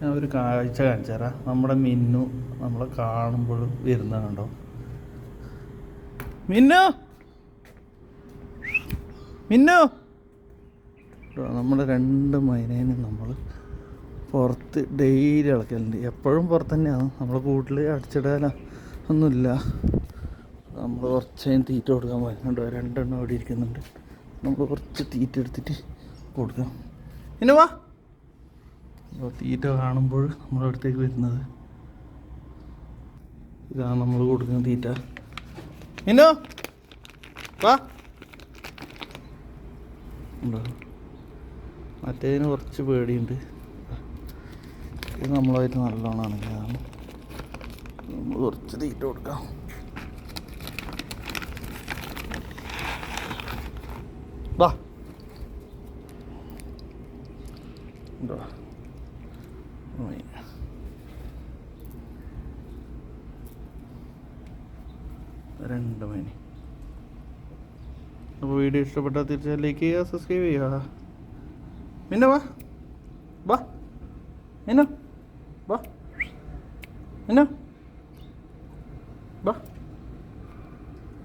ഞാൻ ഒരു കാഴ്ച കാണിച്ചു തരാം. നമ്മുടെ മിന്നു നമ്മളെ കാണുമ്പോഴും വരുന്ന കണ്ടോ മിന്നു! മിന്നു! നമ്മുടെ രണ്ട് മൈനേനും നമ്മൾ പുറത്ത് ഡെയിലി ഇളക്കലുണ്ട്. എപ്പോഴും പുറത്ത് തന്നെയാണ്. നമ്മളെ കൂട്ടിൽ അടിച്ചിടാന ഒന്നുമില്ല. നമ്മൾ കുറച്ച് തീറ്റ കൊടുക്കാൻ പറയുന്നുണ്ട് രണ്ടെണ്ണം അവിടെ ഇരിക്കുന്നുണ്ട്. നമ്മൾ കുറച്ച് തീറ്റ എടുത്തിട്ട് കൊടുക്കാം. പിന്നെ വാ! തീറ്റ കാണുമ്പോൾ നമ്മുടെ അടുത്തേക്ക് വരുന്നത്. ഇതാണ് നമ്മൾ കൊടുക്കുന്ന തീറ്റ. മിന്നോ വാ. മറ്റേതിന് കുറച്ച് പേടിയുണ്ട്. ഇത് നമ്മളായിട്ട് നല്ലോണം അണങ്ങിയതാണ് നമ്മൾ കുറച്ച് തീറ്റ കൊടുക്കാം. വാ. ഉണ്ടോ? ഓയ്. രണ്ട് മണി അപ്പോൾ വീഡിയോ ഇഷ്ടപ്പെട്ടാൽ തീർച്ചയായും ലൈക്ക് ചെയ്യുക സബ്സ്ക്രൈബ് ചെയ്യുക. പിന്നെ വാ. വാ. എന്നോ? വാ. എന്നോ? വാ.